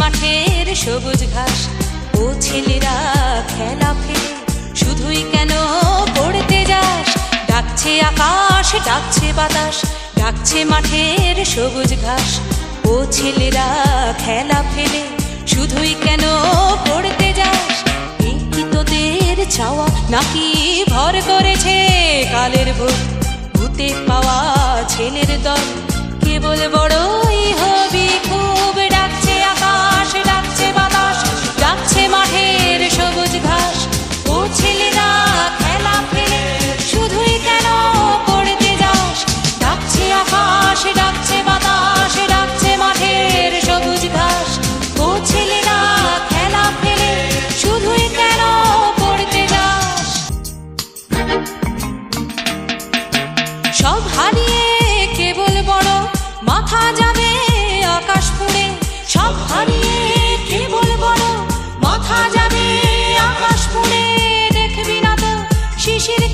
মাঠের সবুজ ঘাস। ও ছেলেরা খেলা ফেলে, শুধুই কেন পড়তে যাস? ডাকছে আকাশ, ডাকছে বাতাস, ডাকছে মাঠের সবুজ ঘাস। ও ছেলেরা খেলা ফেলে, শুধুই কেন পড়তে যাস? কি তোদের চাওয়া? নাকি ভর করেছে কালের ভূত ভূতে পাওয়া ছেলের দল, কেবল বড়ই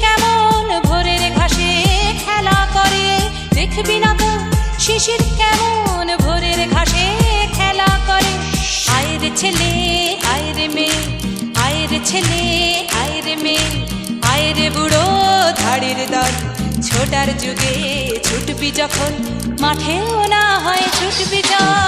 কেমন ভোরের ঘাসে খেলা করে? দেখবি না তো শিশির কেমন ভোরের ঘাসে খেলা করে? আয়ের ছেলে, আয়ের মেয়ে, আয়ের ছেলে, আয়ের মেয়ে, আয়ের বুড়ো ধাড়ির দল। ছোটার যুগে ছুটবি যখন, মাঠেও না হয় ছুটবি জল